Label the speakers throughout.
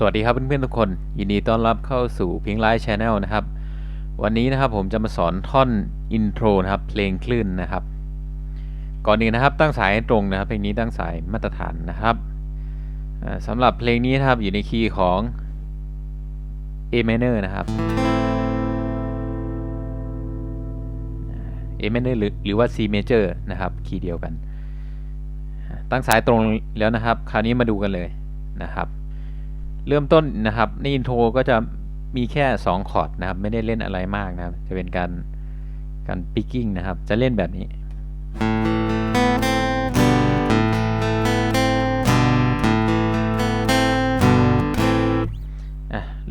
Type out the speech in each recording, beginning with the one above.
Speaker 1: สวัสดีครับเพื่อนๆทุกคน ยินดีต้อนรับเข้าสู่พิงไลท์ชาแนลนะครับ วันนี้นะครับผมจะมาสอนท่อนอินโทรนะครับเพลงคลื่นนะครับ ก่อนอื่นนะครับตั้งสายให้ตรงนะครับเพลงนี้ตั้งสายมาตรฐานนะครับสำหรับเพลงนี้นะครับอยู่ในคีย์ของ A minor นะครับ A minor หรือหรือว่า C major นะครับคีย์เดียวกัน ตั้งสายตรงแล้วนะครับ คราวนี้มาดูกันเลยนะครับ เริ่มต้นนะครับในอินโทรก็จะมีแค่ 2 คอร์ดนะครับ ไม่ได้เล่นอะไรมากนะครับ จะเป็นการการปิกกิ้งนะครับ จะเล่นแบบนี้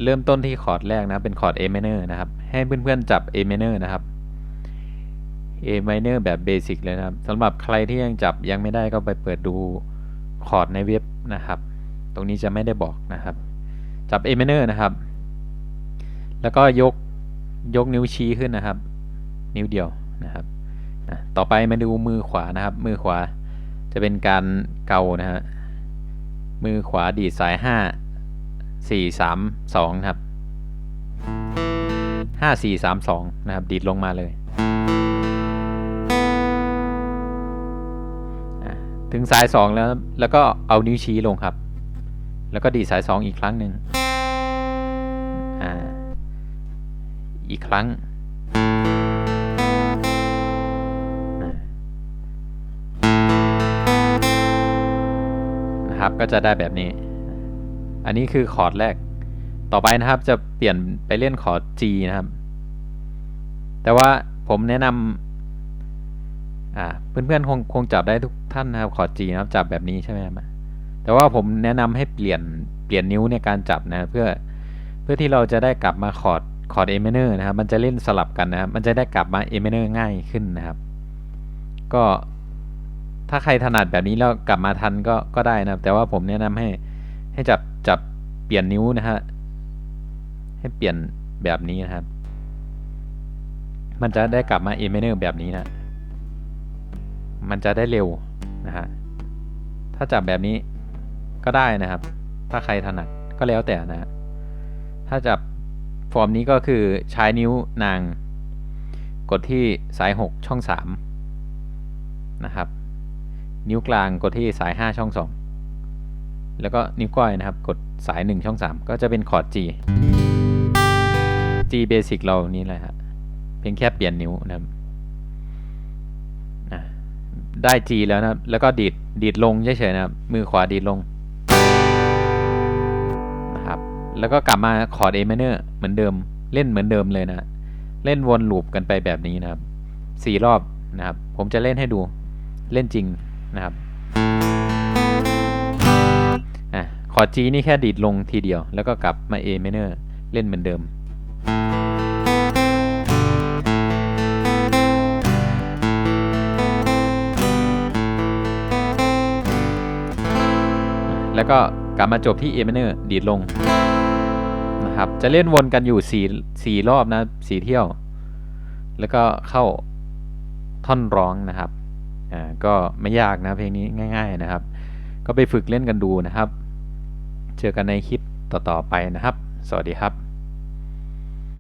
Speaker 1: เริ่มต้นที่คอร์ดแรกนะเป็นคอร์ด A minor นะครับ ให้เพื่อนๆจับ A minor นะครับ A minor แบบเบสิกเลยนะครับสำหรับใครที่ยังจับยังไม่ได้ก็ไปเปิดดูคอร์ดในเว็บนะครับ ตรงนี้จะไม่ได้บอกนะครับ จับ A minor นะครับ แล้วก็ยกยกนิ้วชี้ขึ้นนะครับ นิ้วเดียวนะครับอะต่อไปมาดูมือขวานะครับ มือขวาจะเป็นการเกานะฮะมือขวาดีดสาย 5 4 3 2นะครับ5 4 3 2นะครับ ดีดลงมาเลย ถึงสาย 2 แล้ว แล้วก็เอานิ้วชี้ลงครับ แล้วก็ดีดสาย 2 อีกครั้งหนึ่ง อีกครั้ง นะครับก็จะได้แบบนี้ อันนี้คือคอร์ดแรก ต่อไปนะครับจะเปลี่ยนไปเล่นคอร์ด G นะครับ แต่ว่าผมแนะนำเพื่อนๆคงคงจับได้ทุกท่านนะครับคอร์ด G นะครับจับแบบนี้ใช่ไหมครับแต่ว่าผมแนะนำให้เปลี่ยนเปลี่ยนนิ้วในการจับนะเพื่อ พื่อที่เราจะได้กลับมาคอร์ดคอร์ด A minor นะครับ มันจะเล่นสลับกันนะครับ มันจะได้กลับมา A minor ง่ายขึ้นนะครับ ก็ถ้าใครถนัดแบบนี้แล้วกลับมาทันก็ก็ได้นะครับ แต่ว่าผมแนะนำให้ให้จับจับเปลี่ยนนิ้วนะฮะให้เปลี่ยนแบบนี้นะครับ มันจะได้กลับมา A minor แบบนี้นะ มันจะได้เร็วนะฮะถ้าจับแบบนี้ก็ได้นะครับ ถ้าใครถนัดก็แล้วแต่นะฮะ ถ้าจับฟอร์มนี้ก็คือใช้นิ้วนางกดที่สาย 6 ช่อง 3 นะครับ นิ้วกลางกดที่สาย 5 ช่อง 2 แล้วก็นิ้วก้อยนะครับ กดสาย 1 ช่อง 3 ก็จะเป็นคอร์ด G G basic เรานี้เลยฮะเพียงแค่เปลี่ยนนิ้วนะครับได้ G แล้วนะครับ แล้วก็ดีดดีดลงเฉยๆนะครับ มือขวาดีดลง แล้วก็กลับมาคอร์ด A minor เหมือนเดิม เล่นเหมือนเดิมเลยนะ เล่นวนลูปกันไปแบบนี้นะครับสี่รอบนะครับ ผมจะเล่นให้ดู เล่นจริงนะครับอะคอร์ด G นี่แค่ดีดลงทีเดียว แล้วก็กลับมา A minor เล่นเหมือนเดิม แล้วก็กลับมาจบที่ A minor ดีดลง นะครับ จะเล่นวนกันอยู่สี่สี่รอบนะสี่เที่ยว แล้วก็เข้าท่อนร้องนะครับอ่าก็ไม่ยากนะเพลงนี้ง่าย ๆนะครับ ก็ไปฝึกเล่นกันดูนะครับ เจอกันในคลิปต่อๆไปนะครับ สวัสดีครับ